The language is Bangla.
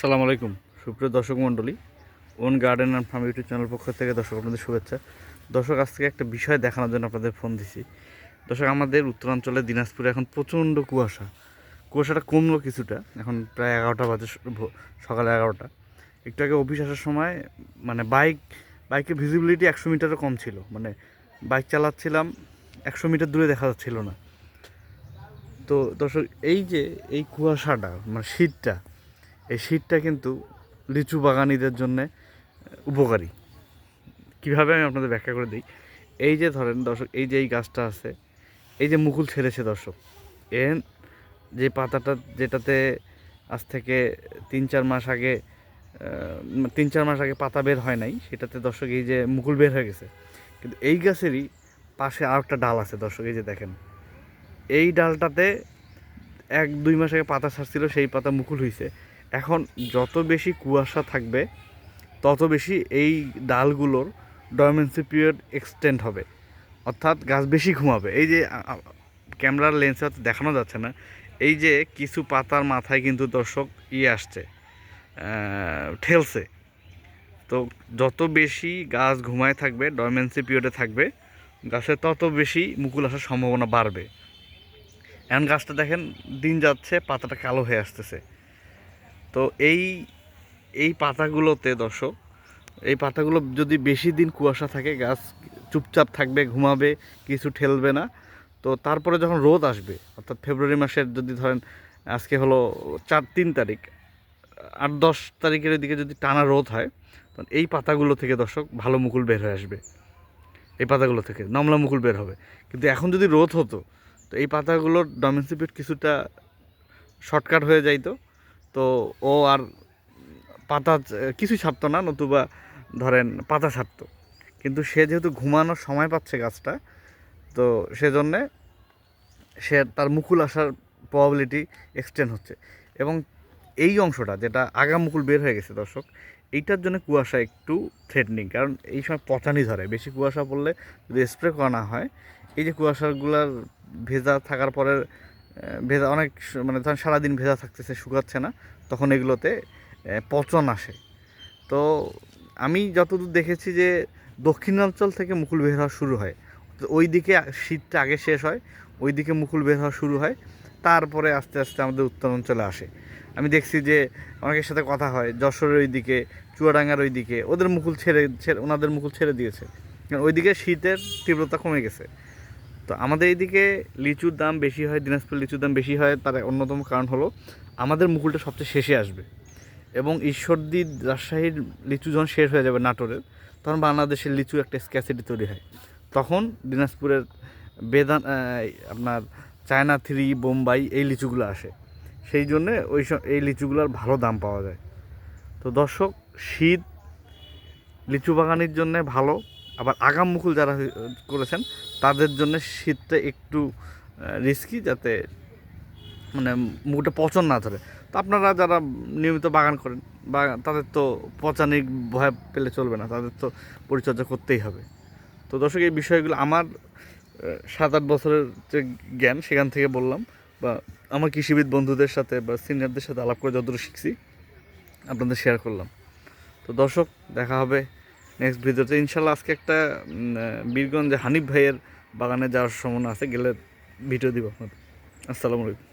আসসালামু আলাইকুম। সুপ্রিয় দর্শক মণ্ডলী, own garden and farm YouTube channel পক্ষ থেকে দর্শক আপনাদের শুভেচ্ছা। দর্শক আজ থেকে একটা বিষয় দেখানোর জন্য আপনাদের ফোন দিছি। দর্শক, আমাদের উত্তরাঞ্চলে দিনাজপুরে এখন প্রচণ্ড কুয়াশা। কুয়াশাটা কমলো কিছুটা, এখন প্রায় এগারোটা বাজে সকাল এগারোটা। একটু আগে অফিস আসার সময় মানে বাইক, বাইকের ভিজিবিলিটি একশো মিটারও কম ছিল। মানে বাইক চালাচ্ছিলাম, একশো মিটার দূরে দেখা যাচ্ছিল না। তো দর্শক, এই যে, এই কুয়াশাটা মানে শীতটা এই শীতটা কিন্তু লিচু বাগানিদের জন্য উপকারী। কীভাবে আমি আপনাদের ব্যাখ্যা করে দিই? এই যে ধরেন দর্শক, এই যে এই গাছটা আছে, এই যে মুকুল ছেড়েছে দর্শক এর যে পাতাটা যেটাতে আজ থেকে তিন চার মাস আগে তিন চার মাস আগে পাতা বের হয় নাই, সেটাতে দর্শক এই যে মুকুল বের হয়ে গেছে। কিন্তু এই গাছেরই পাশে আর একটা ডাল আছে দর্শক, এই যে দেখেন। এই ডালটাতে এক দুই মাস আগে পাতা ছাড়ছিল, সেই পাতা মুকুল হয়েছে এখন যত বেশি কুয়াশা থাকবে, তত বেশি এই ডালগুলোর ডরমেন্সি পিরিয়ড এক্সটেন্ড হবে। অর্থাৎ গাছ বেশি ঘুমাবে। এই যে ক্যামেরার লেন্সে দেখানো যাচ্ছে না। এই যে কিছু পাতার মাথায় কিন্তু দর্শক ইয়ে আসছে ঠেলছে। তো যত বেশি গাছ ঘুমায় থাকবে ডরমেন্সি পিরিয়ডে থাকবে, গাছে তত বেশি মুকুল আসার সম্ভাবনা বাড়বে। এখন গাছটা দেখেন, দিন যাচ্ছে, পাতাটা কালো হয়ে আসতেছে। তো এই এই পাতাগুলোতে দর্শক, এই পাতাগুলো যদি বেশি দিন কুয়াশা থাকে, গাছ চুপচাপ থাকবে, ঘুমাবে, কিছু ঠেলবে না, তো তারপরে যখন রোদ আসবে, অর্থাৎ ফেব্রুয়ারি মাসের যদি ধরেন আজকে হলো চার, তিন তারিখ, আট, দশ তারিখের দিকে যদি টানা রোদ হয়, তখন এই পাতাগুলো থেকে দর্শক ভালো মুকুল বের হয়ে আসবে। এই পাতাগুলো থেকে নমলা মুকুল বের হবে। কিন্তু এখন যদি রোদ হতো, তো এই পাতাগুলোর ডোমেন্সিপিড কিছুটা শর্টকাট হয়ে যাইতো। তো ও আর পাতা, কিছুই ছাপতো না, নতুবা ধরেন পাতা ছাপতো কিন্তু সে যেহেতু ঘুমানোর সময় পাচ্ছে গাছটা, তো সেজন্যে সে তার মুকুল আসার প্রবাবিলিটি এক্সটেন্ড হচ্ছে। এবং এই অংশটা যেটা আগা মুকুল বের হয়ে গেছে দর্শক, এইটার জন্য কুয়াশা একটু থ্রেটনিং কারণ এই সময় পচানি ধরে। বেশি কুয়াশা পড়লে যদি স্প্রে করা না হয়, এই যে কুয়াশাগুলার ভেজা থাকার পরে ভেজা অনেক মানে ধরেন সারাদিন ভেজা থাকতেছে, শুকাচ্ছে না, তখন এগুলোতে পচন আসে। তো আমি যতদূর দেখেছি যে দক্ষিণাঞ্চল থেকে মুকুল বের হওয়া শুরু হয়। ওই দিকে শীতটা আগে শেষ হয় ওই দিকে মুকুল বের হওয়া শুরু হয়, তারপরে আস্তে আস্তে আমাদের উত্তরাঞ্চলে আসে। আমি দেখছি যে অনেকের সাথে কথা হয়, যশোরের ওই দিকে চুয়াডাঙ্গার ওই দিকে ওদের মুকুল ছেড়ে ছেড়ে ওনাদের মুকুল ছেড়ে দিয়েছে। কারণ ওইদিকে শীতের তীব্রতা কমে গেছে। তো আমাদের এইদিকে লিচুর দাম বেশি হয়, দিনাজপুর লিচুর দাম বেশি হয়, তার অন্যতম কারণ হলো আমাদের মুকুলটা সবচেয়ে শেষে আসবে এবং ঈশ্বরদী রাজশাহীর লিচু যখন শেষ হয়ে যাবে নাটোরের, তখন বাংলাদেশের লিচু একটা স্ক্যাসিটি তৈরি হয়। তখন দিনাজপুরের বেদান আপনার চায়না থ্রি, বোম্বাই এই লিচুগুলো আসে। সেই জন্যে ওই এই লিচুগুলোর ভালো দাম পাওয়া যায়। তো দর্শক, শীত লিচু বাগানের জন্য ভালো। আবার আগাম মুকুল যারা করেছেন, তাদের জন্য শীতটা একটু রিস্কি যাতে মানে মুখটা পচন না ধরে। তো আপনারা যারা নিয়মিত বাগান করেন, বা তাদের তো পচানির ভয় পেলে চলবে না, তাদের তো পরিচর্যা করতেই হবে। তো দর্শক, এই বিষয়গুলো আমার সাত আট বছরের যে জ্ঞান, সেখান থেকে বললাম, বা আমার কৃষিবিদ বন্ধুদের সাথে বা সিনিয়রদের সাথে আলাপ করে যতটুকু শিখছি, আপনাদের শেয়ার করলাম। তো দর্শক, দেখা হবে নেক্সট ভিডিওতে ইনশাল্লাহ আজকে একটা বীরগঞ্জে হানিফ ভাইয়ের বাগানে যাওয়ার সম্ভাবনা আছে, গেলে ভিডিও দিব আপনাদের। আসসালামু আলাইকুম।